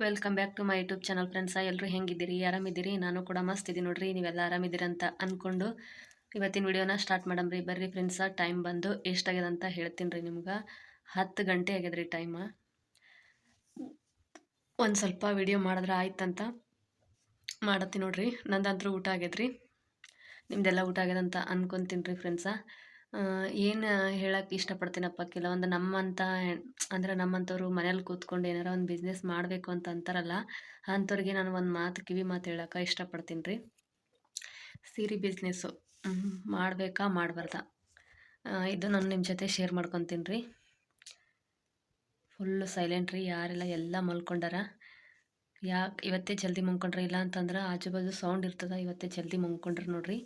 Welcome back to my YouTube channel friends ಎಲ್ಲರೂ ಹೆಂಗಿದ್ದೀರಿ? ಆರಾಮಿದ್ದೀರಿ? ನಾನು ಕೂಡ ಮಸ್ತ್ ಇದ್ದೀನಿ ನೋಡ್ರಿ. ನೀವೆಲ್ಲ ಆರಾಮಿದ್ದೀರಿ ಅಂತ ಅಂದ್ಕೊಂಡು ಇವತ್ತಿನ ವಿಡಿಯೋನ ಸ್ಟಾರ್ಟ್ ಮಾಡಮ್ರಿ ಬರ್ರಿ ಫ್ರೆಂಡ್ಸ ಟೈಮ್ ಬಂದು ಎಷ್ಟಾಗ್ಯದ ಅಂತ ಹೇಳ್ತೀನಿ ರೀ ನಿಮ್ಗೆ. ಹತ್ತು ಗಂಟೆ ಆಗ್ಯದ್ರಿ ಟೈಮ ಒಂದು ಸ್ವಲ್ಪ ವಿಡಿಯೋ ಮಾಡಿದ್ರೆ ಆಯ್ತಂತ ಮಾಡತ್ತೀನಿ ನೋಡ್ರಿ. ನಂದಂತರೂ ಊಟ ಆಗ್ಯದ್ರಿ. ನಿಮ್ದೆಲ್ಲ ಊಟ ಆಗ್ಯದಂತ ಅನ್ಕೊತೀನಿ ರೀ ಫ್ರೆಂಡ್ಸ ಏನು ಹೇಳಕ್ಕೆ ಇಷ್ಟಪಡ್ತೀನಪ್ಪ? ಕೆಲವೊಂದು ನಮ್ಮಂಥ ಅಂದ್ರೆ ನಮ್ಮಂಥವ್ರು ಮನೇಲಿ ಕೂತ್ಕೊಂಡು ಏನಾರ ಒಂದು ಬಿಸ್ನೆಸ್ ಮಾಡಬೇಕು ಅಂತ ಅಂತಾರಲ್ಲ, ಅಂಥವ್ರಿಗೆ ನಾನು ಒಂದು ಮಾತು, ಕಿವಿ ಮಾತು ಹೇಳಕ್ಕೆ ಇಷ್ಟಪಡ್ತೀನಿ ರೀ. ಸೀರೆ ಬಿಸ್ನೆಸ್ಸು ಮಾಡಬೇಕಾ ಮಾಡಬಾರ್ದ? ಇದು ನಾನು ನಿಮ್ಮ ಜೊತೆ ಶೇರ್ ಮಾಡ್ಕೊತೀನಿ ರೀ. ಫುಲ್ಲು ಸೈಲೆಂಟ್ ರೀ, ಯಾರೆಲ್ಲ ಎಲ್ಲ ಮಲ್ಕೊಂಡಾರ? ಯಾಕೆ, ಇವತ್ತೇ ಜಲ್ದಿ ಮಲ್ಕೊಂಡ್ರೆ ಇಲ್ಲ ಅಂತಂದ್ರೆ ಆಜು ಬಾಜು ಸೌಂಡ್ ಇರ್ತದೆ, ಇವತ್ತೇ ಜಲ್ದಿ ಮಲ್ಕೊಂಡ್ರೆ ನೋಡ್ರಿ.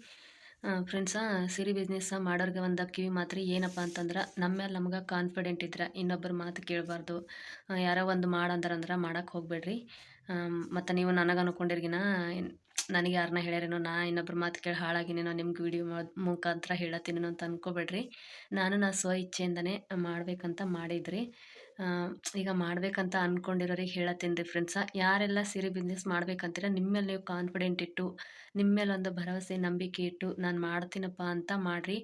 ಫ್ರೆಂಡ್ಸ ಸಿರಿ ಬಿಸ್ನೆಸ್ ಮಾಡೋರಿಗೆ ಒಂದು ಕಿವಿ ಮಾತ್ರಿ ಏನಪ್ಪ ಅಂತಂದ್ರೆ ನಮ್ಮ ಮೇಲೆ ನಮ್ಗೆ ಕಾನ್ಫಿಡೆಂಟ್ ಇದ್ರೆ ಇನ್ನೊಬ್ಬರ ಮಾತು ಕೇಳಬಾರ್ದು. ಯಾರೋ ಒಂದು ಮಾಡಂದ್ರಂದ್ರೆ ಮಾಡೋಕ್ಕೆ ಹೋಗ್ಬೇಡ್ರಿ. ಮತ್ತು ನೀವು ನನಗೆ ಅನ್ಕೊಂಡಿರ್ಗಿನ ನನಗೆ ಯಾರನ್ನ ಹೇಳ್ಯಾರೇನೋ, ನಾ ಇನ್ನೊಬ್ರ ಮಾತು ಕೇಳಿ ಹಾಳಾಗಿನೇನೋ, ನಿಮ್ಗೆ ವಿಡಿಯೋ ಮುಖಾಂತರ ಹೇಳತ್ತೀನೇನೋ ಅಂತ ಅಂದ್ಕೋಬೇಡ್ರಿ ನಾನು ನಾ ಸ್ವ ಇಚ್ಛೆಯಿಂದನೇ ಮಾಡಬೇಕಂತ ಮಾಡಿದ್ರಿ. ಈಗ ಮಾಡಬೇಕಂತ ಅಂದ್ಕೊಂಡಿರೋರಿಗೆ ಹೇಳತ್ತೀನಿ ರೀ ಫ್ರೆಂಡ್ಸ ಯಾರೆಲ್ಲ ಸೀರೆ ಬಿಸ್ನೆಸ್ ಮಾಡ್ಬೇಕಂತೀರ ಮೇಲೆ ನೀವು ಕಾನ್ಫಿಡೆಂಟ್ ಇಟ್ಟು ನಿಮ್ಮ ಒಂದು ಭರವಸೆ, ನಂಬಿಕೆ ಇಟ್ಟು ನಾನು ಮಾಡ್ತೀನಪ್ಪ ಅಂತ ಮಾಡಿರಿ.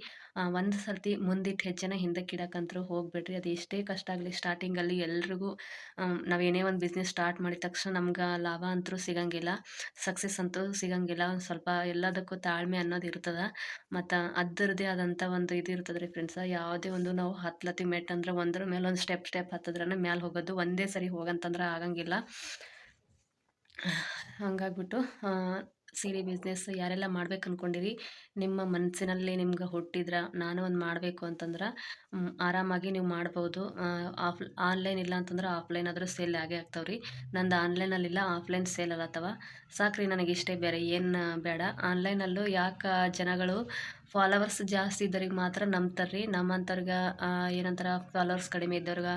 ಒಂದು ಸರ್ತಿ ಮುಂದಿಟ್ಟು ಹೆಜ್ಜೆನ ಹಿಂದಕ್ಕೆ ಇಡಕ್ಕಂತರೂ ಹೋಗ್ಬೇಡ್ರಿ. ಅದು ಎಷ್ಟೇ ಕಷ್ಟ ಆಗಲಿ ಸ್ಟಾರ್ಟಿಂಗಲ್ಲಿ ಎಲ್ರಿಗೂ ನಾವೇನೇ ಒಂದು ಬಿಸ್ನೆಸ್ ಸ್ಟಾರ್ಟ್ ಮಾಡಿದ ತಕ್ಷಣ ನಮ್ಗೆ ಲಾಭ ಅಂತೂ ಸಿಗಂಗಿಲ್ಲ ಸಕ್ಸಸ್ ಅಂತೂ ಸಿಗಂಗಿಲ್ಲ. ಒಂದು ಸ್ವಲ್ಪ ಎಲ್ಲದಕ್ಕೂ ತಾಳ್ಮೆ ಅನ್ನೋದು ಇರ್ತದೆ. ಮತ್ತು ಅದರದೇ ಆದಂಥ ಒಂದು ಇದು ಇರ್ತದೆ ರೀ ಫ್ರೆಂಡ್ಸ ಯಾವುದೇ ಒಂದು ನಾವು ಹತ್ಲತ್ತಿ ಮೆಟ್ ಅಂದ್ರೆ ಒಂದ್ರ ಮೇಲೆ ಒಂದು ಸ್ಟೆಪ್ ಸ್ಟೆಪ್ ಹತ್ತದ್ರನ್ನ ಮ್ಯಾಲೆ ಹೋಗೋದು, ಒಂದೇ ಸರಿ ಹೋಗಂತಂದ್ರೆ ಆಗಂಗಿಲ್ಲ. ಹಂಗಾಗ್ಬಿಟ್ಟು ಸೀರೆ ಬಿಸ್ನೆಸ್ ಯಾರೆಲ್ಲ ಮಾಡ್ಬೇಕು ಅಂದ್ಕೊಂಡಿರಿ ನಿಮ್ಮ ಮನಸ್ಸಿನಲ್ಲಿ ನಿಮ್ಗೆ ಹುಟ್ಟಿದ್ರೆ, ನಾನು ಒಂದು ಮಾಡಬೇಕು ಅಂತಂದ್ರೆ ಆರಾಮಾಗಿ ನೀವು ಮಾಡ್ಬೋದು. ಆಫ್ ಆನ್ಲೈನ್ ಇಲ್ಲ ಅಂತಂದ್ರೆ ಆಫ್ಲೈನ್ ಆದರೂ ಸೇಲ್ ಆಗೇ ಆಗ್ತಾವೆ ರೀ ನಂದು ಆನ್ಲೈನಲ್ಲಿಲ್ಲ ಆಫ್ಲೈನ್ ಸೇಲ್ ಅಲ್ಲತ್ತವ ಸಾಕ್ರಿ ನನಗೆ ಇಷ್ಟೇ ಬೇರೆ ಏನು ಬೇಡ. ಆನ್ಲೈನಲ್ಲೂ ಯಾಕೆ ಜನಗಳು ಫಾಲೋವರ್ಸ್ ಜಾಸ್ತಿ ಇದ್ದವ್ರಿಗೆ ಮಾತ್ರ ನಂಬ್ತಾರೆ ನಮ್ಮಂಥವ್ರಿಗೆ ಏನಂತಾರೆ ಫಾಲೋವರ್ಸ್ ಕಡಿಮೆ ಇದ್ದವ್ರಿಗೆ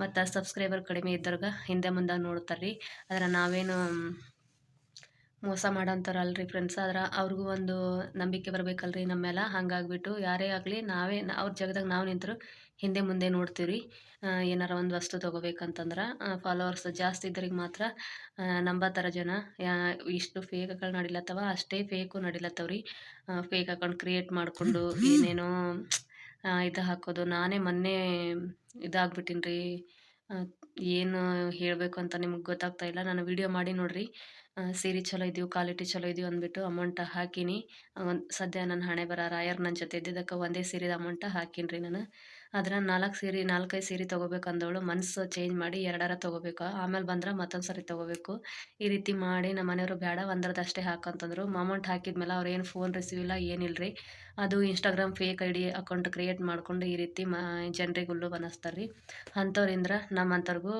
ಮತ್ತು ಸಬ್ಸ್ಕ್ರೈಬರ್ ಕಡಿಮೆ ಇದ್ದವ್ರಿಗೆ ಹಿಂದೆ ಮುಂದೆ ನೋಡ್ತಾರೆ ರೀ ಆದರೆ ನಾವೇನು ಮೋಸ ಮಾಡೋಂಥವ್ರು ಅಲ್ರಿ ಫ್ರೆಂಡ್ಸ್ ಆದ್ರೆ ಅವ್ರಿಗೂ ಒಂದು ನಂಬಿಕೆ ಬರಬೇಕಲ್ರಿ ನಮ್ಮೆಲ್ಲ. ಮೇಲೆ ಹಂಗಾಗ್ಬಿಟ್ಟು ಯಾರೇ ಆಗಲಿ ನಾವೇ ಅವ್ರ ಜಾಗದಾಗ ನಾವು ನಿಂತರು ಹಿಂದೆ ಮುಂದೆ ನೋಡ್ತೀವಿ ಏನಾರ ಒಂದು ವಸ್ತು ತೊಗೋಬೇಕಂತಂದ್ರೆ ಫಾಲೋವರ್ಸ್ ಜಾಸ್ತಿ ಇದ್ದರಿಗೆ ಮಾತ್ರ ನಂಬತ್ತಾರ ಜನ. ಇಷ್ಟು ಫೇಕ್ ಅಕೌಂಟ್ ನಡಿಲತ್ತವ, ಅಷ್ಟೇ ಫೇಕು ನಡಿಲತ್ತವ್ರಿ. ಫೇಕ್ ಅಕೌಂಟ್ ಕ್ರಿಯೇಟ್ ಮಾಡಿಕೊಂಡು ಏನೇನೋ ಇದು ಹಾಕೋದು. ನಾನೇ ಮೊನ್ನೆ ಇದಾಗ್ಬಿಟ್ಟಿನಿ ರೀ ಏನು ಹೇಳಬೇಕು ಅಂತ ನಿಮ್ಗೆ ಗೊತ್ತಾಗ್ತಾ ಇಲ್ಲ. ನಾನು ವಿಡಿಯೋ ಮಾಡಿ ನೋಡಿರಿ. ಸೀರೆ ಚಲೋ ಇದ್ದೀವಿ ಕ್ವಾಲಿಟಿ ಚಲೋ ಇದೀವಿ ಅಂದ್ಬಿಟ್ಟು ಅಮೌಂಟ್ ಹಾಕಿನಿ. ಸದ್ಯ ನನ್ನ ಹಣೆ ಬರ ರಾಯರ್ ನನ್ನ ಜೊತೆ ಇದ್ದಿದ್ದಕ್ಕೆ ಒಂದೇ ಸೀರೆದ ಅಮೌಂಟ್ ಹಾಕೀನಿ ರೀ ನಾನು. ಅದ್ರ ನಾಲ್ಕು ಸೀರೆ, ನಾಲ್ಕೈದು ಸೀರೆ ತೊಗೋಬೇಕು ಅಂದವಳು ಮನಸ್ಸು ಚೇಂಜ್ ಮಾಡಿ ಎರಡರ ತೊಗೋಬೇಕು. ಆಮೇಲೆ ಬಂದ್ರೆ ಮತ್ತೊಂದು ಸರಿ ತೊಗೋಬೇಕು. ಈ ರೀತಿ ಮಾಡಿ ನಮ್ಮ ಮನೆಯವರು ಬೇಡ ಒಂದರದಷ್ಟೇ ಹಾಕಂತಂದ್ರು ಅಮೌಂಟ್ ಹಾಕಿದ್ಮೇಲೆ ಅವ್ರು ಏನು ಫೋನ್ ರಿಸೀವ್ ಇಲ್ಲ ಏನಿಲ್ಲ ರೀ ಅದು Instagram fake I D account create ಮಾಡಿಕೊಂಡು ಈ ರೀತಿ ಮಾ, ಜನರಿಗೆ ಹುಲ್ಲು ರೀ ಅಂಥವ್ರಿಂದ ನಮ್ಮಂಥವ್ರಿಗೂ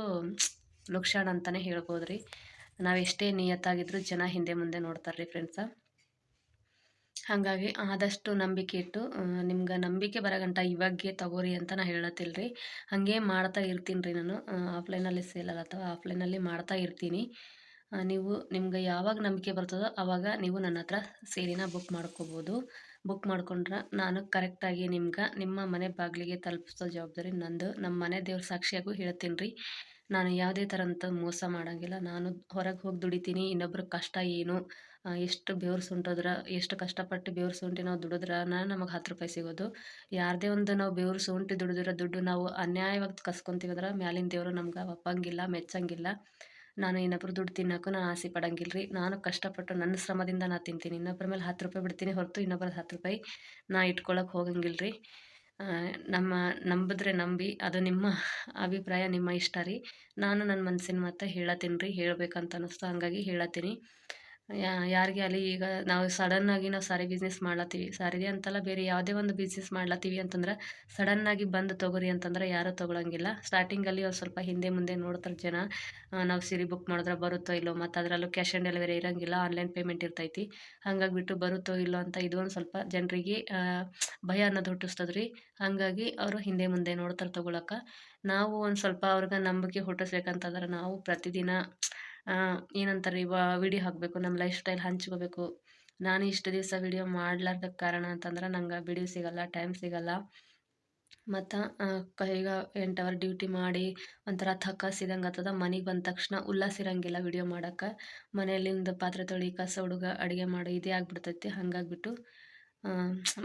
ಲುಕ್ಷಾಣ ಅಂತಲೇ ಹೇಳ್ಬೋದು ರೀ ನಾವು ಎಷ್ಟೇ ನಿಯತ್ತಾಗಿದ್ದರೂ ಜನ ಹಿಂದೆ ಮುಂದೆ ನೋಡ್ತಾರೆ ರೀ ಫ್ರೆಂಡ್ಸ ಹಾಗಾಗಿ ಆದಷ್ಟು ನಂಬಿಕೆ ಇಟ್ಟು ನಿಮ್ಗೆ ನಂಬಿಕೆ ಬರಗಂಟ ಇವಾಗೆ ತಗೋರಿ ಅಂತ ನಾ ಹೇಳತ್ತಿಲ್ಲ ರೀ ಹಾಗೆ ಮಾಡ್ತಾ ಇರ್ತೀನಿ ರೀ ನಾನು ಆಫ್ಲೈನಲ್ಲಿ ಸೇಲ್ ಅಥವಾ ಆಫ್ಲೈನಲ್ಲಿ ಮಾಡ್ತಾ ಇರ್ತೀನಿ. ನೀವು ನಿಮ್ಗೆ ಯಾವಾಗ ನಂಬಿಕೆ ಬರ್ತದೋ ಆವಾಗ ನೀವು ನನ್ನ ಹತ್ರ ಸೇರಿನ ಬುಕ್ ಮಾಡ್ಕೋಬೋದು. ಬುಕ್ ಮಾಡ್ಕೊಂಡ್ರೆ ನಾನು ಕರೆಕ್ಟಾಗಿ ನಿಮ್ಗೆ ನಿಮ್ಮ ಮನೆ ಬಾಗಿಲಿಗೆ ತಲುಪಿಸೋ ಜವಾಬ್ದಾರಿ ನಂದು. ನಮ್ಮ ಮನೆ ದೇವ್ರ ಸಾಕ್ಷಿಯಾಗೂ ಹೇಳ್ತೀನಿ ರೀ ನಾನು ಯಾವುದೇ ಥರಂತ ಮೋಸ ಮಾಡೋಂಗಿಲ್ಲ. ನಾನು ಹೊರಗೆ ಹೋಗಿ ದುಡಿತೀನಿ, ಇನ್ನೊಬ್ರ ಕಷ್ಟ ಏನು? ಎಷ್ಟು ಬೆವ್ರು ಸುಂಟದ್ರ, ಎಷ್ಟು ಕಷ್ಟಪಟ್ಟು ಬೆವ್ರು ಸುಂಟಿ ನಾವು ದುಡಿದ್ರೆ ನಮಗೆ ಹತ್ತು ರೂಪಾಯಿ ಸಿಗೋದು. ಯಾರದೇ ಒಂದು ನಾವು ಬೆವ್ರು ಸುಂಟಿ ದುಡಿದ್ರೆ ದುಡ್ಡು ನಾವು ಅನ್ಯಾಯವಾಗಿ ಕಸ್ಕೊತೀವಿ ಮ್ಯಾಲಿನ ದೇವರು ನಮ್ಗೆ ಒಪ್ಪಂಗಿಲ್ಲ, ಮೆಚ್ಚಂಗಿಲ್ಲ. ನಾನು ಇನ್ನೊಬ್ರು ದುಡ್ಡು ತಿನ್ನೋಕ್ಕೂ ನಾನು ಆಸೆ ಪಡಂಗಿಲ್ಲ ರೀ ನಾನು ಕಷ್ಟಪಟ್ಟು ನನ್ನ ಶ್ರಮದಿಂದ ನಾನು ತಿಂತೀನಿ. ಇನ್ನೊಬ್ಬರ ಮೇಲೆ ಹತ್ತು ರೂಪಾಯಿ ಬಿಡ್ತೀನಿ ಹೊರತು ಇನ್ನೊಬ್ಬರ ಹತ್ತು ರೂಪಾಯಿ ನಾ ಇಟ್ಕೊಳಕ್ಕೆ ಹೋಗಂಗಿಲ್ಲ ರೀ ನಮ್ಮ ನಂಬಿದ್ರೆ ನಂಬಿ, ಅದು ನಿಮ್ಮ ಅಭಿಪ್ರಾಯ, ನಿಮ್ಮ ಇಷ್ಟ ರೀ. ನಾನು ನನ್ನ ಮನಸ್ಸಿನ ಮಾತು ಹೇಳತ್ತೀನಿ ರೀ, ಹೇಳ್ಬೇಕಂತ ಅನ್ನಿಸ್ತು. ಹಾಗಾಗಿ ಹೇಳತ್ತೀನಿ. ಯಾರಿಗೆ ಅಲ್ಲಿ ಈಗ ನಾವು ಸಡನ್ನಾಗಿ ನಾವು ಸಾರಿ ಬಿಸ್ನೆಸ್ ಮಾಡ್ಲತ್ತೀವಿ. ಸಾರಿಗೆ ಅಂತಲ್ಲ ಬೇರೆ ಯಾವುದೇ ಒಂದು ಬಿಸ್ನೆಸ್ ಮಾಡ್ಲತ್ತೀವಿ ಅಂತಂದ್ರೆ ಸಡನ್ನಾಗಿ ಬಂದು ತೊಗೋರಿ ಅಂತಂದ್ರೆ ಯಾರೂ ತೊಗೊಳಂಗಿಲ್ಲ. ಸ್ಟಾರ್ಟಿಂಗಲ್ಲಿ ಒಂದು ಸ್ವಲ್ಪ ಹಿಂದೆ ಮುಂದೆ ನೋಡ್ತಾರೆ ಜನ. ನಾವು ಸೀರೆ ಬುಕ್ ಮಾಡಿದ್ರೆ ಬರುತ್ತೋ ಇಲ್ಲೋ ಮತ್ತು ಅದರಲ್ಲೂ ಕ್ಯಾಶ್ ಆನ್ ಡೆಲಿವರಿ ಇರೋಂಗಿಲ್ಲ ಆನ್ಲೈನ್ ಪೇಮೆಂಟ್ ಇರ್ತೈತಿ. ಬಿಟ್ಟು ಬರುತ್ತೋ ಇಲ್ಲೋ ಅಂತ ಇದು ಒಂದು ಸ್ವಲ್ಪ ಜನರಿಗೆ ಭಯ ಅನ್ನೋದು ಹುಟ್ಟಿಸ್ತದೆ ರೀ ಹಾಗಾಗಿ ಅವರು ಹಿಂದೆ ಮುಂದೆ ನೋಡ್ತಾರೆ ತೊಗೊಳಕ್ಕೆ ನಾವು ಒಂದು ಸ್ವಲ್ಪ ಅವ್ರಿಗೆ ನಂಬಿಕೆ ಹುಟ್ಟಿಸ್ಬೇಕಂತಂದ್ರೆ ನಾವು ಪ್ರತಿದಿನ ಏನಂತಾರೆ, ಇವ ವಿಡಿಯೋ ಹಾಕಬೇಕು ನಮ್ಮ ಲೈಫ್ ಸ್ಟೈಲ್ ಹಂಚ್ಕೋಬೇಕು. ನಾನು ಇಷ್ಟು ದಿವಸ ವಿಡಿಯೋ ಮಾಡ್ಲಾರ್ದಕ್ಕೆ ಕಾರಣ ಅಂತಂದ್ರೆ ನಂಗೆ ವಿಡಿಯೋ ಸಿಗಲ್ಲ ಟೈಮ್ ಸಿಗಲ್ಲ. ಮತ್ತು ಈಗ ಎಂಟು ಅವರ್ ಡ್ಯೂಟಿ ಮಾಡಿ, ಒಂಥರ ಥಕಾಸಿದಂಗೆ ಆಗ್ತದ ಮನೆಗೆ ಬಂದ ತಕ್ಷಣ ಉಲ್ಲಾಸ ಇರಂಗಿಲ್ಲ ವಿಡಿಯೋ ಮಾಡೋಕೆ ಮನೆಯಲ್ಲಿಂದ ಪಾತ್ರೆ ತೊಳಿ, ಕಸ ಹುಡುಗ ಅಡುಗೆ ಮಾಡೋ, ಇದೇ ಆಗಿಬಿಡ್ತೈತಿ, ಹಾಗಾಗ್ಬಿಟ್ಟು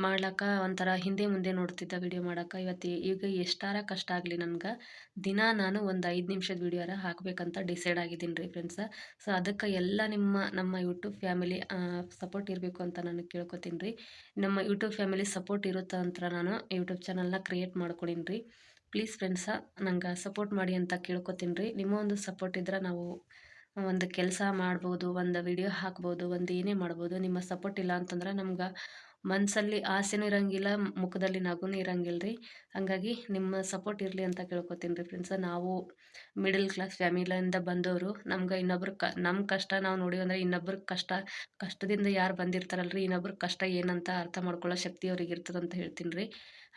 ಮಾಡ್ಲಿಕ್ಕೆ ಒಂಥರ ಹಿಂದೆ ಮುಂದೆ ನೋಡ್ತಿದ್ದೆ ವಿಡಿಯೋ ಮಾಡೋಕೆ ಇವತ್ತು ಈಗ ಎಷ್ಟಾರ ಕಷ್ಟ ಆಗಲಿ ನನ್ಗೆ. ದಿನ ನಾನು ಒಂದು ಐದು ನಿಮಿಷದ ವೀಡಿಯೋರ ಹಾಕಬೇಕಂತ ಡಿಸೈಡ್ ಆಗಿದ್ದೀನಿ ರೀ ಫ್ರೆಂಡ್ಸ ಸೊ ಅದಕ್ಕೆ ಎಲ್ಲ ನಿಮ್ಮ, ನಮ್ಮ ಯೂಟ್ಯೂಬ್ ಫ್ಯಾಮಿಲಿ ಸಪೋರ್ಟ್ ಇರಬೇಕು ಅಂತ ನಾನು ಕೇಳ್ಕೊತೀನಿ ರೀ. ನಮ್ಮ ಯೂಟ್ಯೂಬ್ ಫ್ಯಾಮಿಲಿ ಸಪೋರ್ಟ್ ಇರುತ್ತೆ ಅಂತ ನಾನು ಯೂಟ್ಯೂಬ್ ಚಾನಲ್ನ ಕ್ರಿಯೇಟ್ ಮಾಡ್ಕೊಳೀನಿ ರೀ. ಪ್ಲೀಸ್ ಫ್ರೆಂಡ್ಸ ನಂಗೆ ಸಪೋರ್ಟ್ ಮಾಡಿ ಅಂತ ಕೇಳ್ಕೊತೀನಿ ರೀ. ನಿಮ್ಮ ಒಂದು ಸಪೋರ್ಟ್ ಇದ್ರೆ ನಾವು ಒಂದು ಕೆಲಸ ಮಾಡ್ಬೋದು, ಒಂದು ವಿಡಿಯೋ ಹಾಕ್ಬೋದು, ಒಂದು ಏನೇ ಮಾಡ್ಬೋದು, ನಿಮ್ಮ ಸಪೋರ್ಟ್ ಇಲ್ಲ ಅಂತಂದ್ರೆ ನಮ್ಗೆ ಮನಸ್ಸಲ್ಲಿ ಆಸೆನೂ ಇರಂಗಿಲ್ಲ ಮುಖದಲ್ಲಿ ನಗುನೂ ಇರಂಗಿಲ್ಲ ರೀ ಹಾಗಾಗಿ ನಿಮ್ಮ ಸಪೋರ್ಟ್ ಇರಲಿ ಅಂತ ಕೇಳ್ಕೊತೀನಿ ರೀ ಫ್ರೆಂಡ್ಸ ನಾವು ಮಿಡಲ್ ಕ್ಲಾಸ್ ಫ್ಯಾಮಿಲಿಯಿಂದ ಬಂದವರು, ನಮ್ಗೆ ಇನ್ನೊಬ್ರು ಕ ನಮ್ಮ ಕಷ್ಟ ನಾವು ನೋಡಿವಿ ಅಂದರೆ ಇನ್ನೊಬ್ರ ಕಷ್ಟ, ಕಷ್ಟದಿಂದ ಯಾರು ಬಂದಿರ್ತಾರಲ್ಲ ರೀ ಇನ್ನೊಬ್ರ ಕಷ್ಟ ಏನಂತ ಅರ್ಥ ಮಾಡ್ಕೊಳ್ಳೋ ಶಕ್ತಿ ಅವ್ರಿಗೆ ಇರ್ತದೆ ಅಂತ ಹೇಳ್ತೀನಿ ರೀ.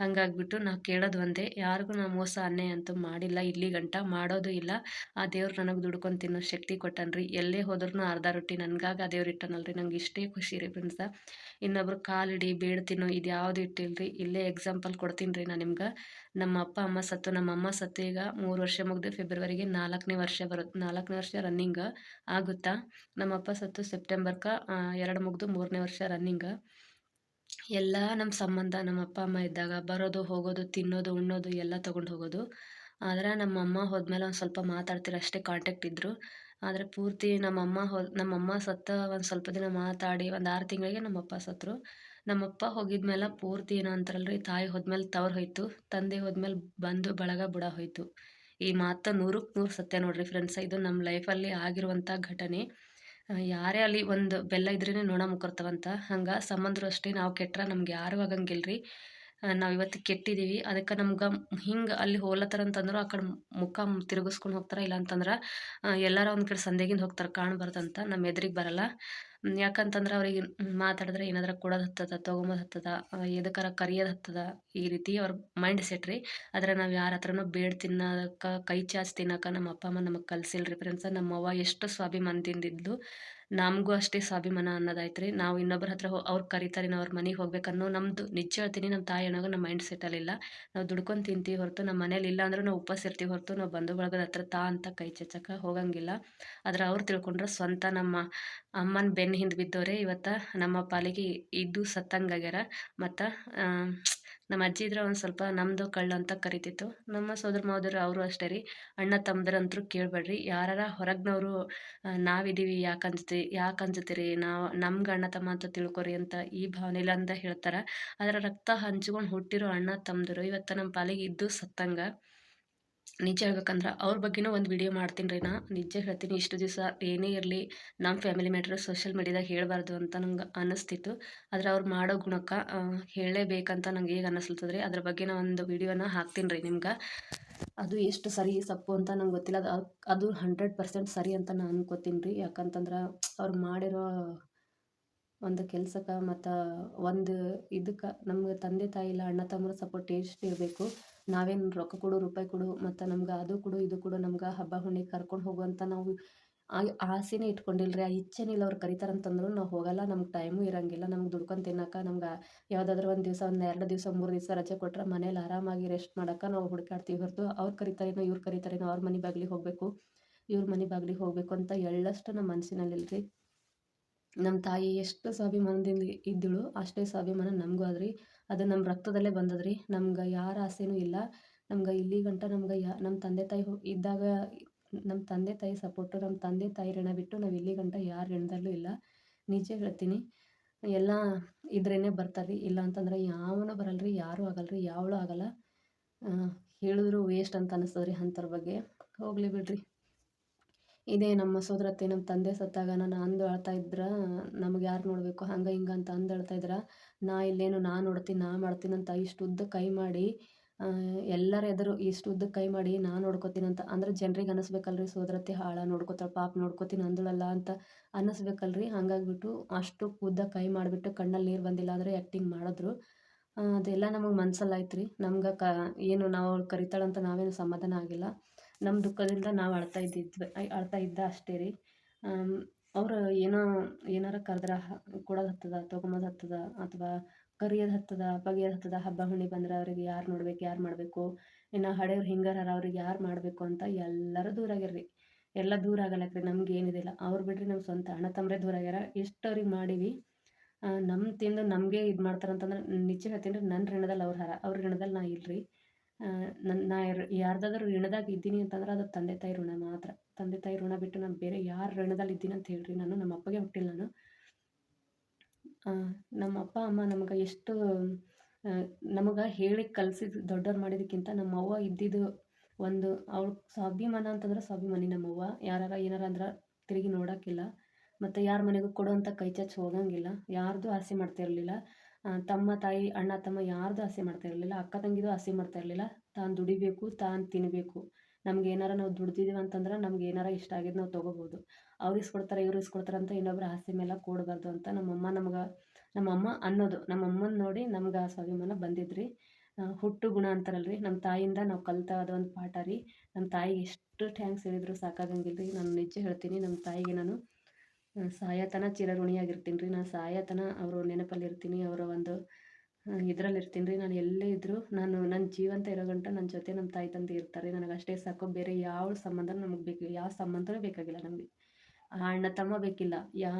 ಹಾಗಾಗ್ಬಿಟ್ಟು ನಾವು ಕೇಳೋದು ಒಂದೇ, ಯಾರಿಗೂ ನಾವು ಮೋಸ ಅನ್ಯಾಯ ಅಂತೂ ಮಾಡಿಲ್ಲ, ಇಲ್ಲಿ ಗಂಟ ಮಾಡೋದು ಇಲ್ಲ. ಆ ದೇವ್ರು ನನಗೆ ದುಡ್ಕೊಂಡು ತಿನ್ನೋ ಶಕ್ತಿ ಕೊಟ್ಟನ್ರಿ ಎಲ್ಲೇ ಹೋದ್ರೂ ಅರ್ಧ ರೊಟ್ಟಿ ನನಗಾಗ ಆ ದೇವ್ರು ಇಟ್ಟನಲ್ರಿ. ನಂಗೆ ಇಷ್ಟೇ ಖುಷಿ ರೀ ಫ್ರೆಂಡ್ಸ ಇನ್ನೊಬ್ರು ಕಾಲಿಡಿ ಬೇಡ ತಿನ್ನೋ ಇದು ಯಾವುದು ಇಟ್ಟಿಲ್ರಿ, ಇಲ್ಲೇ ಎಕ್ಸಾಂಪಲ್ ಕೊಡ್ತೀನಿ ರೀ ನಾನು ನಿಮ್ಗೆ. ನಮ್ಮ ಅಪ್ಪ, ಅಮ್ಮ ಸತ್ತು, ನಮ್ಮ ಅಮ್ಮ ಸತ್ತು ಈಗ ಮೂರು ವರ್ಷ ಮುಗಿದು ಫೆಬ್ರವರಿಗೆ ನಾಲ್ಕನೇ ವರ್ಷ ಬರುತ್ತೆ ನಾಲ್ಕನೇ ವರ್ಷ ರನ್ನಿಂಗ್ ಆಗುತ್ತಾ? ನಮ್ಮ ಅಪ್ಪ ಸತ್ತು ಸೆಪ್ಟೆಂಬರ್ಗೆ ಎರಡು ಮುಗಿದು ಮೂರನೇ ವರ್ಷ ರನ್ನಿಂಗ್ ಎಲ್ಲ ನಮ್ಮ ಸಂಬಂಧ, ನಮ್ಮ ಅಪ್ಪ, ಅಮ್ಮ ಇದ್ದಾಗ ಬರೋದು, ಹೋಗೋದು, ತಿನ್ನೋದು, ಉಣ್ಣೋದು, ಎಲ್ಲ ತೊಗೊಂಡು ಹೋಗೋದು. ಆದರೆ ನಮ್ಮ ಅಮ್ಮ ಹೋದ್ಮೇಲೆ ಒಂದು ಸ್ವಲ್ಪ ಮಾತಾಡ್ತಿರೋ, ಅಷ್ಟೇ ಕಾಂಟ್ಯಾಕ್ಟ್ ಇದ್ದರು ಆದರೆ ಪೂರ್ತಿ ನಮ್ಮಮ್ಮ ಹೋ ನಮ್ಮಮ್ಮ ಸತ್ತ ಒಂದು ಸ್ವಲ್ಪ ದಿನ ಮಾತಾಡಿ ಒಂದು ಆರು ತಿಂಗಳಿಗೆ ನಮ್ಮಪ್ಪ ಸತ್ತರು ನಮ್ಮಪ್ಪ ಹೋಗಿದ್ಮೇಲೆ ಪೂರ್ತಿ ಏನೋ ಅಂತಾರಲ್ರಿ, ತಾಯಿ ಹೋದ್ಮೇಲೆ ತವ್ರು ಹೋಯ್ತು, ತಂದೆ ಹೋದ್ಮೇಲೆ ಬಂದು ಬಳಗ ಬುಡ ಹೋಯ್ತು. ಈ ಮಾತು ನೂರಕ್ಕೆ ನೂರು ಸತ್ಯ ನೋಡ್ರಿ ಫ್ರೆಂಡ್ಸ್ ಇದು ನಮ್ಮ ಲೈಫಲ್ಲಿ ಆಗಿರುವಂಥ ಘಟನೆ. ಯಾರೇ ಅಲ್ಲಿ ಒಂದು ಬೆಲ್ಲ ಇದ್ರೇ ನೋಣ ಮುಕ್ಕರ್ತವಂತ ಹಂಗೆ ಸಂಬಂಧರು ಅಷ್ಟೇ, ನಾವು ಕೆಟ್ಟರೆ ನಮ್ಗೆ ಯಾರು ಆಗಂಗಿಲ್ಲರಿ ನಾವು ಇವತ್ತು ಕೆಟ್ಟಿದ್ದೀವಿ ಅದಕ್ಕೆ ನಮ್ಗೆ ಹಿಂಗೆ ಅಲ್ಲಿ ಹೋಲತ್ತಾರ ಅಂತಂದ್ರೆ ಆ ಕಡೆ ಮುಖ ತಿರುಗಿಸ್ಕೊಂಡು ಹೋಗ್ತಾರೆ ಇಲ್ಲ ಅಂತಂದ್ರೆ ಎಲ್ಲಾರ ಒಂದು ಕಡೆ ಸಂದೇಗಿಂದ ಹೋಗ್ತಾರೆ ಕಾಣಬಾರ್ದಂತ ನಮ್ಮ ಎದುರಿಗೆ ಬರಲ್ಲ. ಯಾಕಂತಂದ್ರೆ ಅವ್ರಿಗೆ ಮಾತಾಡಿದ್ರೆ ಏನಾದ್ರೂ ಕೊಡೋದು ಹತ್ತದ, ತೊಗೊಂಬೋದು ಹತ್ತದ ಎದಕ್ಕಾರ ಕರಿಯೋದು ಹತ್ತದ, ಈ ರೀತಿ ಅವ್ರ ಮೈಂಡ್ ಸೆಟ್ ರೀ. ಆದರೆ ನಾವು ಯಾರ ಹತ್ರನೂ ಬೇಡ ತಿನ್ನೋದಕ್ಕೆ ಕೈ ಚಾಚಿ ತಿನ್ನೋಕೆ ನಮ್ಮ ಅಪ್ಪ ಅಮ್ಮ ನಮಗೆ ಕಲ್ಸಿಲ್ರಿ ಫ್ರೆಂಡ್ಸ ನಮ್ಮ ಅವ್ವ ಎಷ್ಟು ಸ್ವಾಭಿಮಾನದಿಂದಿದ್ಲು ನಮಗೂ ಅಷ್ಟೇ ಸ್ವಾಭಿಮಾನ ಅನ್ನೋದಾಯ್ತು ರೀ. ನಾವು ಇನ್ನೊಬ್ಬರ ಹತ್ರ ಅವ್ರು ಕರೀತಾರೆ, ನಾವು ಅವ್ರ ಮನೆಗೆ ಹೋಗ್ಬೇಕನ್ನೋ ನಮ್ಮದು ನಿಜ ಹೇಳ್ತೀನಿ. ನಮ್ಮ ತಾಯಿ ಅಣ್ಣಾಗ ನಮ್ಮ ಮೈಂಡ್ ಸೆಟ್ಟಲ್ಲಿಲ್ಲ ನಾವು ದುಡ್ಕೊಂಡು ತಿಂತೀವಿ ಹೊರತು ನಮ್ಮ ಮನೇಲಿ ಇಲ್ಲ ಅಂದ್ರೆ ನಾವು ಉಪವಾಸ ಇರ್ತೀವಿ ಹೊರತು, ನಾವು ಬಂಧು ಬಳಗದ ಹತ್ರ ತಾ ಅಂತ ಕೈ ಚಚ್ಚಕ್ಕೆ ಹೋಗಂಗಿಲ್ಲ. ಆದ್ರೆ ಅವ್ರು ತಿಳ್ಕೊಂಡ್ರೆ ಸ್ವಂತ ನಮ್ಮ ಅಮ್ಮನ ಬೆನ್ನ ಹಿಂದೆ ಬಿದ್ದವ್ರೆ ಇವತ್ತು ನಮ್ಮ ಪಾಲಿಗೆ ಇದ್ದು ಸತ್ತಂಗಾಗ್ಯಾರ ಮತ್ತು ನಮ್ಮ ಅಜ್ಜಿ ಇದ್ರೆ ಒಂದು ಸ್ವಲ್ಪ ನಮ್ಮದು ಕಳ್ಳು ಅಂತ ಕರಿತಿತ್ತು. ನಮ್ಮ ಸೋದರ ಮಾವದರು ಅವರು ಅಷ್ಟೇ ರೀ. ಅಣ್ಣ ತಮ್ಮದ್ರಂತರೂ ಕೇಳಬೇಡ್ರಿ. ಯಾರಾರ ಹೊರಗ್ನವರು ನಾವಿದ್ದೀವಿ ಯಾಕೆ ಅಂಜತಿ, ಯಾಕೆ ಅಂಜತಿರಿ? ನಾವು, ನಮ್ಗೆ ಅಣ್ಣ ತಮ್ಮ ಅಂತ ತಿಳ್ಕೊರಿ ಅಂತ ಈ ಭಾವನೆಲ್ಲ ಅಂತ ಹೇಳ್ತಾರೆ. ಅದರ ರಕ್ತ ಹಂಚ್ಕೊಂಡು ಹುಟ್ಟಿರೋ ಅಣ್ಣ ತಮ್ಮದರು. ಇವತ್ತು ನಮ್ಮ ಪಾಲಿಗೆ ಇದ್ದು ಸತ್ತಂಗೆ. ನಿಜ ಹೇಳ್ಬೇಕಂದ್ರೆ ಅವ್ರ ಬಗ್ಗೆನೂ ಒಂದು ವಿಡಿಯೋ ಮಾಡ್ತೀನಿ ರೀ ನಾ. ನಿಜ ಹೇಳ್ತೀನಿ, ಇಷ್ಟು ದಿವಸ ಏನೇ ಇರಲಿ ನಮ್ಮ ಫ್ಯಾಮಿಲಿ ಮ್ಯಾಟ್ರ್ ಸೋಷಿಯಲ್ ಮೀಡಿಯಾದಾಗ ಹೇಳಬಾರ್ದು ಅಂತ ನಂಗೆ ಅನ್ನಿಸ್ತಿತ್ತು ಆದರೆ ಅವ್ರು ಮಾಡೋ ಗುಣಕ್ಕೆ ಹೇಳಲೇಬೇಕಂತ ನಂಗೆ ಈಗ ಅನ್ನಿಸ್ಲತ್ತದ ರೀ. ಅದ್ರ ಬಗ್ಗೆ ನಾ ಒಂದು ವಿಡಿಯೋನ ಹಾಕ್ತೀನಿ ರೀ ನಿಮ್ಗೆ. ಅದು ಎಷ್ಟು ಸರಿ ಸಪ್ಪು ಅಂತ ನಂಗೆ ಗೊತ್ತಿಲ್ಲ. ಅದು ಅದು ಹಂಡ್ರೆಡ್ ಪರ್ಸೆಂಟ್ ಸರಿ ಅಂತ ನಾನು ಅನ್ಕೋತೀನಿ ರೀ. ಯಾಕಂತಂದ್ರೆ ಅವ್ರು ಮಾಡಿರೋ ಒಂದು ಕೆಲ್ಸಕ್ಕೆ ಮತ್ತು ಒಂದು ಇದಕ್ಕೆ ನಮ್ಗೆ ತಂದೆ ತಾಯಿ ಇಲ್ಲ ಅಣ್ಣ ತಮ್ಮರ ಸಪೋರ್ಟ್ ಎಷ್ಟು ಇರಬೇಕು. ನಾವೇನು ರೊಕ್ಕ ಕೊಡು, ರೂಪಾಯಿ ಕೊಡು, ಮತ್ತು ನಮ್ಗೆ ಅದು ಕೊಡು, ಇದು ಕೊಡು, ನಮ್ಗೆ ಹಬ್ಬ ಹುಣ್ಣಿಗೆ ಕರ್ಕೊಂಡು ಹೋಗುವಂಥ ನಾವು ಆಸೆನೇ ಇಟ್ಕೊಂಡಿಲ್ಲ ರೀ ಆ ಇಚ್ಛೆನೇ ಇಲ್ಲ ಅವ್ರು ಕರಿತಾರಂತಂದ್ರು ನಾವು ಹೋಗಲ್ಲ, ನಮ್ಗೆ ಟೈಮು ಇರಂಗಿಲ್ಲ, ನಮ್ಗೆ ದುಡ್ಕೊಂಡು ತಿನ್ನಕ್ಕೆ, ನಮ್ಗೆ ಯಾವುದಾದ್ರೂ ಒಂದು ದಿವಸ, ಒಂದು ಎರಡು ದಿವಸ, ಮೂರು ದಿವಸ ರಜೆ ಕೊಟ್ಟರೆ ಮನೇಲಿ ಆರಾಮಾಗಿ ರೆಸ್ಟ್ ಮಾಡೋಕೆ ನಾವು ಹುಡುಕಾಡ್ತೀವಿ ಹೊರತು ಅವ್ರು ಕರಿತಾರೇನೋ, ಇವ್ರು ಕರಿತಾರೇನೋ, ಅವ್ರ ಮನೆ ಬಾಗಿಲಿಗೆ ಹೋಗಬೇಕು, ಇವ್ರ ಮನೆ ಬಾಗಿಲಿಗೆ ಹೋಗಬೇಕು ಅಂತ ಎಳ್ಳಷ್ಟು ನಮ್ಮ ಮನಸ್ಸಿನಲ್ಲಿಲ್ರಿ ನಮ್ಮ ತಾಯಿ ಎಷ್ಟು ಸ್ವಾಭಿಮಾನದಿಂದ ಇದ್ದಳು ಅಷ್ಟೇ ಸ್ವಾಭಿಮಾನ ನಮಗೂ ಅದ್ರಿ ಅದು ನಮ್ಮ ರಕ್ತದಲ್ಲೇ ಬಂದದ್ರಿ. ನಮ್ಗೆ ಯಾರ ಆಸೆನೂ ಇಲ್ಲ. ನಮ್ಗೆ ಇಲ್ಲಿ ಗಂಟ ನಮ್ಗೆ ಯಾ ನಮ್ಮ ತಂದೆ ತಾಯಿ ಇದ್ದಾಗ ನಮ್ಮ ತಂದೆ ತಾಯಿ ಸಪೋರ್ಟು ನಮ್ಮ ತಂದೆ ತಾಯಿ ಋಣ ಬಿಟ್ಟು ನಾವು ಇಲ್ಲಿ ಗಂಟ ಯಾರು ಋಣದಲ್ಲೂ ಇಲ್ಲ. ನಿಜ ಹೇಳ್ತೀನಿ. ಎಲ್ಲ ಇದ್ರೇ ಬರ್ತಾರೆ ಇಲ್ಲ ಅಂತಂದ್ರೆ ಯಾವನೂ ಬರಲ್ಲ ರೀ ಯಾರೂ ಆಗಲ್ಲ ರೀ ಯಾವಳು ಆಗಲ್ಲ. ಹೇಳಿದ್ರು ವೇಸ್ಟ್ ಅಂತ ಅನಿಸ್ತದ್ರಿ ಅಂಥವ್ರ ಬಗ್ಗೆ. ಹೋಗಲಿ ಬಿಡ್ರಿ. ಇದೇ ನಮ್ಮ ಸೋದರತ್ತೆ, ನಮ್ಮ ತಂದೆ ಸತ್ತಾಗ ನಾನು ಅಂದು ಅಳ್ತಾ ಇದ್ರ, ನಮ್ಗೆ ಯಾರು ನೋಡಬೇಕು, ಹಂಗೆ ಹಿಂಗೆ ಅಂತ ಅಂದು ಅಳ್ತಾ ಇದ್ರ, ನಾ ಇಲ್ಲೇನು ನಾ ನೋಡ್ತೀನಿ, ನಾ ಮಾಡ್ತೀನಿ ಅಂತ ಇಷ್ಟು ಉದ್ದ ಕೈ ಮಾಡಿ ಎಲ್ಲರ ಎದುರು ಇಷ್ಟು ಉದ್ದ ಕೈ ಮಾಡಿ ನಾ ನೋಡ್ಕೋತೀನಿ ಅಂತ, ಅಂದ್ರೆ ಜನರಿಗೆ ಅನ್ನಿಸ್ಬೇಕಲ್ರಿ ಸೋದರತ್ತೆ ಹಾಳ ನೋಡ್ಕೋತಾಳೆ, ಪಾಪ ನೋಡ್ಕೋತೀನಿ ಅಂದಳಲ್ಲ ಅಂತ ಅನ್ನಿಸ್ಬೇಕಲ್ರಿ ಹಂಗಾಗ್ಬಿಟ್ಟು ಅಷ್ಟು ಉದ್ದ ಕೈ ಮಾಡಿಬಿಟ್ಟು ಕಣ್ಣಲ್ಲಿ ನೀರು ಬಂದಿಲ್ಲ ಅಂದರೆ ಆ್ಯಕ್ಟಿಂಗ್ ಮಾಡಿದ್ರು. ಅದೆಲ್ಲ ನಮಗೆ ಮನ್ಸಲ್ಲಿ ಆಯ್ತು ರೀ ನಮ್ಗೆ ಕ, ಏನು ನಾವು ಕರಿತಾಳಂತ ನಾವೇನು ಸಮಾಧಾನ ಆಗಿಲ್ಲ. ನಮ್ಮ ದುಃಖದಿಂದ ನಾವು ಅಳ್ತಾ ಇದ್ದಿದ್ವಿ ಅಳ್ತಾ ಇದ್ದ ಅಷ್ಟೇ ರೀ. ಅವರು ಏನೋ, ಏನಾರ ಕರೆದ್ರ ಕೊಡೋದು ಹತ್ತದ, ತೊಗೊಂಬೋದು ಹತ್ತದ, ಅಥವಾ ಕರಿಯೋದು ಹತ್ತದ ಬಗೆಯೋದು ಹತ್ತದ, ಹಬ್ಬ ಹುಣ್ಣಿ ಬಂದ್ರೆ ಅವ್ರಿಗೆ ಯಾರು ನೋಡ್ಬೇಕು, ಯಾರು ಮಾಡಬೇಕು, ಇನ್ನು ಹಳೆಯವ್ರು ಹಿಂಗಾರ ಅವ್ರಿಗೆ ಯಾರು ಮಾಡಬೇಕು ಅಂತ ಎಲ್ಲರೂ ದೂರ ಆಗ್ಯಾರ್ರಿ ಎಲ್ಲ ದೂರ ಆಗಲ್ಲಕ್ರಿ ನಮ್ಗೆ ಏನಿದಿಲ್ಲ ಅವ್ರು ಬಿಡ್ರಿ ನಮ್ಮ ಸ್ವಂತ ಹಣ ತಮ್ಮರೇ ದೂರ ಆಗ್ಯಾರ. ಎಷ್ಟು ಅವ್ರಿಗೆ ಮಾಡೀವಿ ನಮ್ಮ ತಿಂದು ನಮಗೆ ಇದು ಮಾಡ್ತಾರಂತಂದ್ರೆ ನಿಜ ಹೇಳ್ತೀನಿ ರೀ ನನ್ನ ಋಣದಲ್ಲಿ ಅವ್ರ ಹರ. ಅವ್ರ ಋಣದಲ್ಲಿ ನಾ ಇಲ್ರಿ. ನನ್ನ ಯಾರ್ದಾದ್ರೂ ಋಣದಾಗ ಇದ್ದೀನಿ ಅಂತಂದ್ರೆ ಅದು ತಂದೆ ತಾಯಿ ಋಣ ಮಾತ್ರ. ತಂದೆ ತಾಯಿ ಋಣ ಬಿಟ್ಟು ನಾನು ಬೇರೆ ಯಾರ ಋಣದಲ್ಲಿ ಇದ್ದೀನಿ ಅಂತ ಹೇಳ್ರಿ. ನಾನು ನಮ್ಮ ಅಪ್ಪಗೆ ಹುಟ್ಟಿಲ್ಲ ನಾನು. ನಮ್ಮ ಅಪ್ಪ, ಅಮ್ಮ ನಮ್ಗೆ ಎಷ್ಟು ನಮಗೆ ಹೇಳಿ ಕಲ್ಸಿದ್ದು ದೊಡ್ಡವ್ರು ಮಾಡಿದಕ್ಕಿಂತ ನಮ್ಮ ಅವ್ವ ಇದ್ದಿದ್ದು ಒಂದು, ಅವ್ಳ ಸ್ವಾಭಿಮಾನ ಅಂತಂದ್ರೆ ಸ್ವಾಭಿಮಾನಿ ನಮ್ಮವ್ವ ಯಾರಾರ ಏನಾರ ಅಂದ್ರೆ ತಿರುಗಿ ನೋಡೋಕ್ಕಿಲ್ಲ. ಮತ್ತು ಯಾರ ಮನೆಗೂ ಕೊಡುವಂಥ ಕೈ ಚಾಚಿ ಹೋಗಂಗಿಲ್ಲ. ಯಾರ್ದು ಆಸೆ ಮಾಡ್ತಾ ಇರಲಿಲ್ಲ ತಮ್ಮ ತಾಯಿ, ಅಣ್ಣ, ತಮ್ಮ ಯಾರ್ದು ಆಸೆ ಮಾಡ್ತಾ ಇರಲಿಲ್ಲ, ಅಕ್ಕ ತಂಗಿದು ಆಸೆ ಮಾಡ್ತಾ ಇರಲಿಲ್ಲ, ತಾನು ದುಡಿಬೇಕು, ತಾನು ತಿನ್ನಬೇಕು ನಮ್ಗೆ ಏನಾರ ನಾವು ದುಡ್ದಿದ್ದೀವಿ ಅಂತಂದ್ರೆ ನಮ್ಗೆ ಏನಾರ ಇಷ್ಟ ಆಗಿದ್ದು ನಾವು ತಗೋಬಹುದು ಅವ್ರು ಇಸ್ಕೊಡ್ತಾರೆ, ಇವ್ರು ಇಸ್ಕೊಡ್ತಾರೆ ಅಂತ ಇನ್ನೊಬ್ರ ಆಸೆ ಮೇಲೆ ಕೊಡ್ಬಾರ್ದು ಅಂತ ನಮ್ಮಮ್ಮ ನಮ್ಗೆ, ನಮ್ಮಮ್ಮ ಅನ್ನೋದು, ನಮ್ಮಮ್ಮನ ನೋಡಿ ನಮ್ಗೆ ಆ ಸ್ವಾಭಿಮಾನ ಬಂದಿದ್ರಿ. ಹುಟ್ಟು ಗುಣ ಅಂತಾರಲ್ರಿ. ನಮ್ಮ ತಾಯಿಯಿಂದ ನಾವು ಕಲ್ತ ಒಂದು ಪಾಠ ರೀ. ನಮ್ಮ ತಾಯಿಗೆ ಎಷ್ಟು ಥ್ಯಾಂಕ್ಸ್ ಹೇಳಿದ್ರು ಸಾಕಾಗಂಗಿಲ್ಲ ರೀ ನಾನು ನಿಜ ಹೇಳ್ತೀನಿ ನಮ್ಮ ತಾಯಿಗೆ ನಾನು ಸಾಯತನ ಚಿರಋಣಿಯಾಗಿರ್ತೀನಿ ರೀ ನಾನು ಸಾಯತನ ಅವರು ನೆನಪಲ್ಲಿ ಇರ್ತೀನಿ ಅವರ ಒಂದು ಇದರಲ್ಲಿ ಇರ್ತೀನಿ ರೀ ನಾನು ಎಲ್ಲೇ ಇದ್ದರೂ ನಾನು ನನ್ನ ಜೀವಂತ ಇರೋ ಗಂಟ ನನ್ನ ಜೊತೆ ನಮ್ಮ ತಾಯಿ ತಂದೆ ಇರ್ತಾರೆ. ನನಗೆ ಅಷ್ಟೇ ಸಾಕು. ಬೇರೆ ಯಾವ ಸಂಬಂಧ ನಮಗೆ ಬೇಕು, ಯಾವ ಸಂಬಂಧನೂ ಬೇಕಾಗಿಲ್ಲ ನಮಗೆ. ಅಣ್ಣ ತಮ್ಮ ಬೇಕಿಲ್ಲ, ಯಾ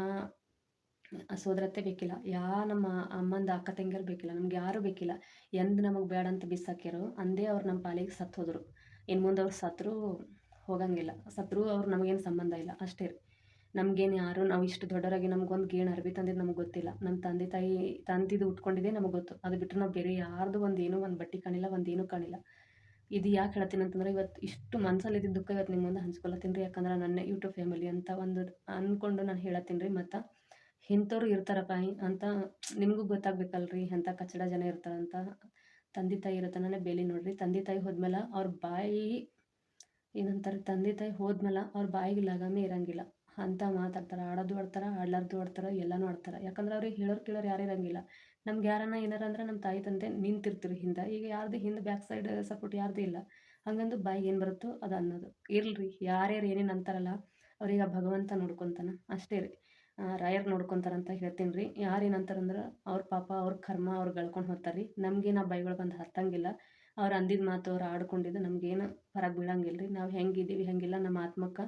ಸೋದರತ್ತೆ ಬೇಕಿಲ್ಲ, ಯಾ ನಮ್ಮ ಅಮ್ಮಂದು ಅಕ್ಕ ತಂಗಿಯರು ಬೇಕಿಲ್ಲ, ನಮ್ಗೆ ಯಾರು ಬೇಕಿಲ್ಲ. ಎಂದು ನಮಗೆ ಬೇಡ ಅಂತ ಬಿಸಾಕ್ಯಾರೋ, ಅಂದೇ ಅವ್ರು ನಮ್ಮ ಪಾಲಿಗೆ ಸತ್ತು ಹೋದರು ಇನ್ನು ಮುಂದೆ ಅವ್ರು ಸತ್ರು ಹೋಗಂಗಿಲ್ಲ. ಸತ್ರು ಅವ್ರು ನಮಗೇನು ಸಂಬಂಧ ಇಲ್ಲ, ಅಷ್ಟೇ ರೀ. ನಮಗೇನು ಯಾರು, ನಾವು ಇಷ್ಟು ದೊಡ್ಡವರಾಗಿ ನಮಗೊಂದು ಗೇಣು ಅರ್ಬಿ ತಂದಿದ್ದು ನಮ್ಗೆ ಗೊತ್ತಿಲ್ಲ. ನಮ್ಮ ತಂದೆ ತಾಯಿ ತಂದಿದ್ದು ಉಟ್ಕೊಂಡಿದ್ದೆ ನಮಗೆ ಗೊತ್ತು. ಅದು ಬಿಟ್ಟರೆ ನಾವು ಬೇರೆ ಯಾರ್ದು ಒಂದು ಏನೂ, ಒಂದು ಬಟ್ಟೆ ಕಾಣಿಲ್ಲ ಒಂದು ಏನೂ ಕಾಣಿಲ್ಲ ಇದು ಯಾಕೆ ಹೇಳ್ತೀನಿ ಅಂತಂದ್ರೆ ಇವತ್ತು ಇಷ್ಟು ಮನಸ್ಸಲ್ಲಿ ಇದ್ದಿದ್ದು ದುಃಖ ಇವತ್ತು ನಿಮ್ಮ ಮುಂದೆ ಹಂಚ್ಕೊಳತ್ತೀನಿ ರೀ. ಯಾಕಂದ್ರೆ ನನ್ನ ಯೂಟ್ಯೂಬ್ ಫ್ಯಾಮಿಲಿ ಅಂತ ಒಂದು ಅಂದ್ಕೊಂಡು ನಾನು ಹೇಳತ್ತೀನಿ ರೀ. ಮತ್ತು ಇಂಥವ್ರು ಇರ್ತಾರಪ್ಪ ಅಂತ ನಿಮಗೂ ಗೊತ್ತಾಗಬೇಕಲ್ರಿ. ಎಂಥ ಕಚ್ಚಡ ಜನ ಇರ್ತಾರಂತ ತಂದೆ ತಾಯಿ ಇರತನೇ ಬೇಲಿ ನೋಡ್ರಿ. ತಂದೆ ತಾಯಿ ಹೋದ್ಮೇಲೆ ಅವ್ರ ಬಾಯಿ ಏನಂತಾರೆ, ತಂದೆ ತಾಯಿ ಹೋದ್ಮೇಲೆ ಅವ್ರ ಬಾಯಿಗೆ ಲಗಾಮೇ ಇರಂಗಿಲ್ಲ. ಅಂತ ಮಾತಾಡ್ತಾರೆ, ಆಡೋದು ಆಡ್ತಾರೆ, ಆಡ್ಲಾರ್ದು ಆಡ್ತಾರೆ, ಎಲ್ಲನೂ ಆಡ್ತಾರೆ. ಯಾಕಂದ್ರೆ ಅವ್ರಿಗೆ ಹೇಳೋರು ಕೇಳೋರು ಯಾರು ಇರಂಗಿಲ್ಲ. ನಮ್ಗೆ ಯಾರನ್ನ ಏನಾರ ಅಂದ್ರೆ ನಮ್ಮ ತಾಯಿ ತಂದೆ ನಿಂತಿರ್ತೀರಿ ಹಿಂದೆ. ಈಗ ಯಾರ್ದು ಹಿಂದೆ ಬ್ಯಾಕ್ ಸೈಡ್ ಸಪೋರ್ಟ್ ಯಾರ್ದು ಇಲ್ಲ. ಹಂಗಂದು ಬಾಯಿಗೆ ಏನು ಬರುತ್ತೋ ಅದು ಅನ್ನೋದು. ಇರಲಿ ಯಾರ್ಯಾರು ಏನೇನು ಅಂತಾರಲ್ಲ, ಅವ್ರಿಗೆ ಭಗವಂತ ನೋಡ್ಕೊತಾನ. ಅಷ್ಟೇ ರೀ. ರಾಯರ್ ನೋಡ್ಕೊತಾರಂತ ಹೇಳ್ತೀನಿ ರೀ. ಯಾರು ಏನಂತಾರಂದ್ರೆ ಅವ್ರ ಪಾಪ, ಅವ್ರ ಕರ್ಮ ಅವ್ರು ಗಳ್ಕೊಂಡು ಹೋಗ್ತಾರೆ ರೀ. ನಮಗೇನು ಆ ಬೈಗಳು ಬಂದು ಹತ್ತಂಗಿಲ್ಲ. ಅವ್ರು ಅಂದಿದ ಮಾತು ಅವ್ರು ಆಡ್ಕೊಂಡಿದ್ದು ನಮಗೇನು ಹೊರಗೆ ಬೀಳಂಗಿಲ್ಲ ರೀ ನಾವು ಹೆಂಗಿದ್ದೀವಿ ಹೆಂಗಿಲ್ಲ, ನಮ್ಮ ಆತ್ಮಕ್ಕೆ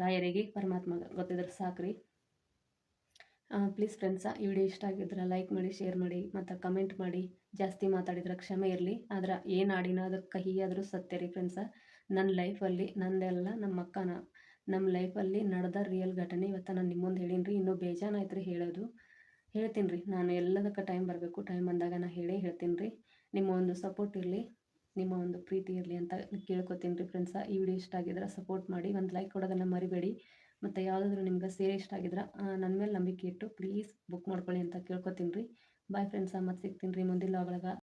ರಾಯರಿಗೆ ಪರಮಾತ್ಮ ಗೊತ್ತಿದ್ರೆ ಸಾಕು ರೀ ಪ್ಲೀಸ್ ಫ್ರೆಂಡ್ಸ ಈ ವಿಡಿಯೋ ಇಷ್ಟ ಆಗಿದ್ರೆ ಲೈಕ್ ಮಾಡಿ ಶೇರ್ ಮಾಡಿ, ಮತ್ತು ಕಮೆಂಟ್ ಮಾಡಿ. ಜಾಸ್ತಿ ಮಾತಾಡಿದ್ರೆ ಕ್ಷಮೆ ಇರಲಿ. ಆದ್ರೆ ಏನು ಆಡಿನ ಅದಕ್ಕೆ ಕಹಿ ಆದರೂ ಸತ್ಯ ರೀ ಫ್ರೆಂಡ್ಸ ನನ್ನ ಲೈಫಲ್ಲಿ ನಂದೆಲ್ಲ ನಮ್ಮ ಅಕ್ಕನ ನಮ್ಮ ಲೈಫಲ್ಲಿ ನಡೆದ ರಿಯಲ್ ಘಟನೆ ಇವತ್ತು ನಾನು ನಿಮ್ಮೊಂದು ಮುಂದೆ ಹೇಳೀನಿ ರೀ. ಇನ್ನೂ ಬೇಜಾನಾಯ್ತು ರೀ ಹೇಳೋದು. ಹೇಳ್ತೀನಿ ರೀ, ನಾನು ಎಲ್ಲದಕ್ಕೆ ಟೈಮ್ ಬರಬೇಕು ಟೈಮ್ ಬಂದಾಗ ನಾನು ಹೇಳೇ ಹೇಳ್ತೀನಿ ರೀ. ನಿಮ್ಮ ಒಂದು ಸಪೋರ್ಟ್ ಇರಲಿ. ನಿಮ್ಮ ಒಂದು ಪ್ರೀತಿ ಇರಲಿ ಅಂತ ಕೇಳ್ಕೊತೀನಿ ರೀ ಫ್ರೆಂಡ್ಸ ಈ ವಿಡಿಯೋ ಇಷ್ಟ ಆಗಿದ್ರೆ ಸಪೋರ್ಟ್ ಮಾಡಿ, ಒಂದು ಲೈಕ್ ಕೊಡೋದನ್ನು ಮರಿಬೇಡಿ. ಮತ್ತು ಯಾವುದಾದ್ರೂ ನಿಮ್ಗೆ ಸೇರೆ ಇಷ್ಟ ಆಗಿದ್ರೆ ನನ್ನ ಮೇಲೆ ನಂಬಿಕೆ ಇಟ್ಟು ಪ್ಲೀಸ್ ಬುಕ್ ಮಾಡ್ಕೊಳ್ಳಿ ಅಂತ ಕೇಳ್ಕೊತೀನಿ ರೀ. ಬಾಯ್ ಫ್ರೆಂಡ್ಸ ಮತ್ತೆ ಸಿಗ್ತೀನಿ ರೀ ಮುಂದಿನ ಒಳಗೆ.